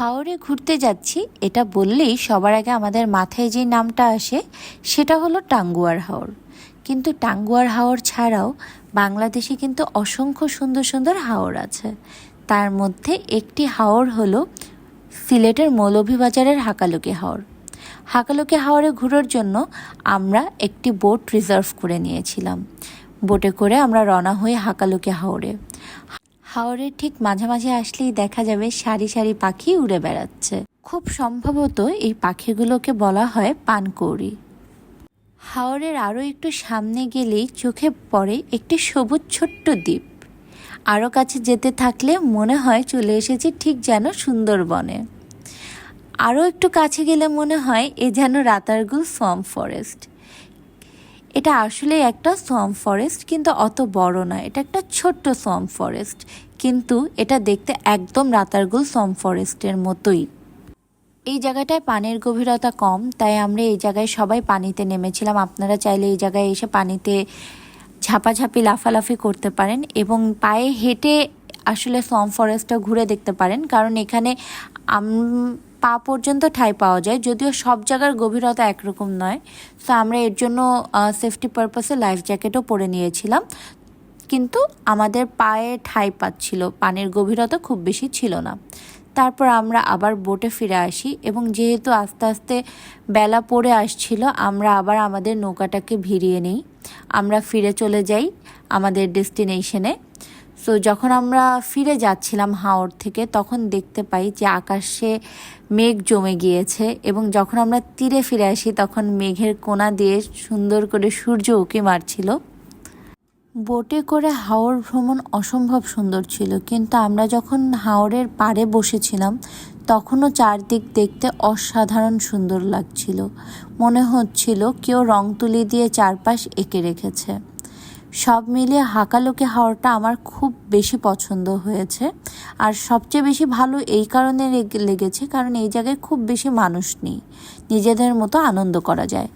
হাওড়ে ঘুরতে যাচ্ছি, এটা বললেই সবার আগে আমাদের মাথায় যে নামটা আসে, সেটা হলো টাঙ্গুয়ার হাওর। কিন্তু টাঙ্গুয়ার হাওর ছাড়াও বাংলাদেশে কিন্তু অসংখ্য সুন্দর সুন্দর হাওর আছে। তার মধ্যে একটি হাওর হলো সিলেটের মৌলভীবাজারের হাকালুকি হাওর। হাকালুকি হাওরে ঘোরার জন্য আমরা একটি বোট রিজার্ভ করে নিয়েছিলাম। বোটে করে আমরা রওনা হই হাকালুকি হাওরে। হাওরের ঠিক মাঝামাঝি আসলেই দেখা যাবে সারি সারি পাখি উড়ে বেড়াচ্ছে। খুব সম্ভবত এই পাখিগুলোকে বলা হয় পানকৌড়ি। হাওরের আরও একটু সামনে গেলেই চোখে পড়ে একটি সবুজ ছোট্ট দ্বীপ। আরও কাছে যেতে থাকলে মনে হয় চলে এসেছি ঠিক যেন সুন্দরবনে। আরও একটু কাছে গেলে মনে হয় এ যেন রাতারগুল সোয়াম ফরেস্ট। এটা আসলে একটা সোয়াম ফরেস্ট, কিন্তু অত বড় নয়। এটা একটা ছোট্ট সোয়াম ফরেস্ট, কিন্তু এটা দেখতে একদম রাতারগুল সোয়াম ফরেস্টের মতোই। এই জায়গাটায় পানির গভীরতা কম, তাই আমরা এই জায়গায় সবাই পানিতে নেমেছিলাম। আপনারা চাইলে এই জায়গায় এসে পানিতে ঝাপাঝাপি, লাফালাফি করতে পারেন এবং পায়ে হেঁটে আসলে সোয়াম ফরেস্টটা ঘুরে দেখতে পারেন। কারণ এখানে পা পর্যন্ত ঠাঁই পাওয়া যায়, যদিও সব জায়গার গভীরতা একরকম নয়। তো আমরা এর জন্য সেফটি পারপাসে লাইফ জ্যাকেটও পরে নিয়েছিলাম। কিন্তু আমাদের পায়ে ঠাঁই পাচ্ছিল, পানির গভীরতা খুব বেশি ছিল না। তারপর আমরা আবার বোটে ফিরে আসি এবং যেহেতু আস্তে আস্তে বেলা পড়ে আসছিল, আমরা আবার আমাদের নৌকাটাকে ভিড়িয়ে নিই। আমরা ফিরে চলে যাই আমাদের ডেস্টিনেশনে সো যখন আমরা ফিরে যাচ্ছিলাম হাওড় থেকে, তখন দেখতে পাই যে আকাশে মেঘ জমে গিয়েছে এবং যখন আমরা তীরে ফিরে আসি, তখন মেঘের কোনা দিয়ে সুন্দর করে সূর্য উঁকি মারছিল। বোটে করে হাওড় ভ্রমণ অসম্ভব সুন্দর ছিল, কিন্তু আমরা যখন হাওড়ের পাড়ে বসেছিলাম, তখনও চারদিক দেখতে অসাধারণ সুন্দর লাগছিল। মনে হচ্ছিল কেউ রং তুলি দিয়ে চারপাশ এঁকে রেখেছে। সব মিলিয়ে হাকালুকি হাওড়টা আমার খুব বেশি পছন্দ হয়েছে। আর সবচেয়ে বেশি ভালো এই কারণে লেগেছে কারণ এই জায়গায় খুব বেশি মানুষ নেই। নিজেদের মতো আনন্দ করা যায়।